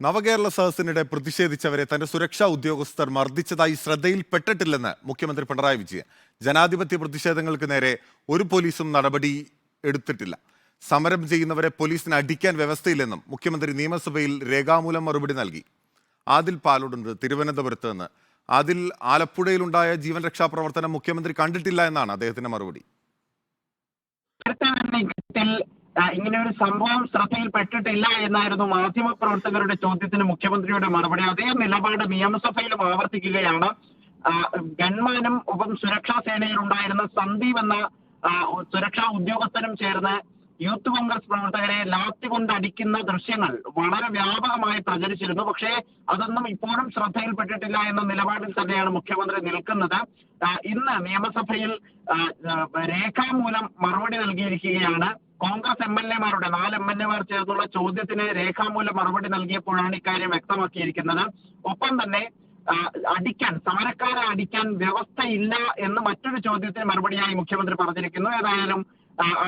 നവകേരള സദസ്സിനിടെ പ്രതിഷേധിച്ചവരെ തന്റെ സുരക്ഷാ ഉദ്യോഗസ്ഥർ മർദ്ദിച്ചതായി ശ്രദ്ധയിൽപ്പെട്ടിട്ടില്ലെന്ന് മുഖ്യമന്ത്രി പിണറായി വിജയൻ. ജനാധിപത്യ പ്രതിഷേധങ്ങൾക്ക് നേരെ ഒരു പോലീസും നടപടി എടുത്തിട്ടില്ല. സമരം ചെയ്യുന്നവരെ പോലീസിന് അടിക്കാൻ വ്യവസ്ഥയില്ലെന്നും മുഖ്യമന്ത്രി നിയമസഭയിൽ രേഖാമൂലം മറുപടി നൽകി. ആദിൽ പാലോടുണ്ട് തിരുവനന്തപുരത്ത് നിന്ന്. ആദിൽ ആലപ്പുഴയിലുണ്ടായ ജീവൻ രക്ഷാ പ്രവർത്തനം മുഖ്യമന്ത്രി കണ്ടിട്ടില്ല എന്നാണ് അദ്ദേഹത്തിന്റെ മറുപടി. ഇങ്ങനെ ഒരു സംഭവം ശ്രദ്ധയിൽപ്പെട്ടിട്ടില്ല എന്നായിരുന്നു മാധ്യമപ്രവർത്തകരുടെ ചോദ്യത്തിന് മുഖ്യമന്ത്രിയുടെ മറുപടി. അതേ നിലപാട് നിയമസഭയിലും ആവർത്തിക്കുകയാണ്. ഗൺമാനും ഒപ്പം സുരക്ഷാ സേനയിൽ ഉണ്ടായിരുന്ന സന്ദീപ് എന്ന സുരക്ഷാ ഉദ്യോഗസ്ഥനും ചേർന്ന് യൂത്ത് കോൺഗ്രസ് പ്രവർത്തകരെ ലാത്തി കൊണ്ട് അടിക്കുന്ന ദൃശ്യങ്ങൾ വളരെ വ്യാപകമായി പ്രചരിച്ചിരുന്നു. പക്ഷേ അതൊന്നും ഇപ്പോഴും ശ്രദ്ധയിൽപ്പെട്ടിട്ടില്ല എന്ന നിലപാടിൽ തന്നെയാണ് മുഖ്യമന്ത്രി നിൽക്കുന്നത്. ഇന്ന് നിയമസഭയിൽ രേഖാമൂലം മറുപടി നൽകിയിരിക്കുകയാണ്. കോൺഗ്രസ് എം എൽ എമാരുടെ നാല് എം എൽ എമാർ ചേർന്നുള്ള ചോദ്യത്തിന് രേഖാമൂലം മറുപടി നൽകിയപ്പോഴാണ് ഇക്കാര്യം വ്യക്തമാക്കിയിരിക്കുന്നത്. ഒപ്പം തന്നെ അടിക്കാൻ സമരക്കാരെ അടിക്കാൻ വ്യവസ്ഥയില്ല എന്ന് മറ്റൊരു ചോദ്യത്തിന് മറുപടിയായി മുഖ്യമന്ത്രി പറഞ്ഞിരിക്കുന്നു. ഏതായാലും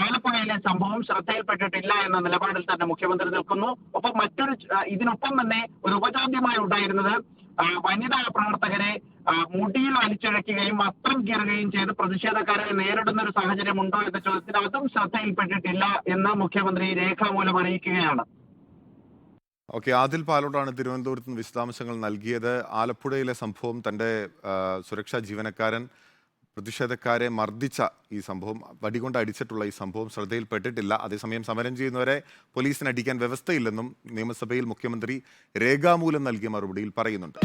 ആലപ്പുഴയിലെ സംഭവം ശ്രദ്ധയിൽപ്പെട്ടിട്ടില്ല എന്ന നിലപാടിൽ തന്നെ മുഖ്യമന്ത്രി നിൽക്കുന്നു. ഒപ്പം മറ്റൊരു ഇതിനൊപ്പം തന്നെ ഒരു ഉപചോദ്യമായി ഉണ്ടായിരുന്നത് വനിതാ പ്രവർത്തകരെ മുടിയിൽ വലിച്ചിഴക്കുകയും വസ്ത്രം കീറുകയും ചെയ്ത് പ്രതിഷേധക്കാരെ നേരിടുന്ന ഒരു സാഹചര്യം ഉണ്ടോ എന്ന ചോദ്യത്തിന് അതും ശ്രദ്ധയിൽപ്പെട്ടിട്ടില്ല എന്ന് മുഖ്യമന്ത്രി രേഖാമൂലം അറിയിക്കുകയാണ്. ഓക്കെ ആദിൽ പാലോട്ടാണ് തിരുവനന്തപുരത്ത് നിന്ന് വിശദാംശങ്ങൾ നൽകിയത്. ആലപ്പുഴയിലെ സംഭവം തന്റെ സുരക്ഷാ ജീവനക്കാരൻ പ്രതിഷേധക്കാരെ മർദ്ദിച്ച ഈ സംഭവം വടികൊണ്ട് അടിച്ചിട്ടുള്ള ഈ സംഭവം ശ്രദ്ധയിൽപ്പെട്ടിട്ടില്ല. അതേസമയം സമരം ചെയ്യുന്നവരെ പോലീസിന് അടിക്കാൻ വ്യവസ്ഥയില്ലെന്നും നിയമസഭയിൽ മുഖ്യമന്ത്രി രേഖാമൂലം നൽകിയ മറുപടിയിൽ പറയുന്നുണ്ട്.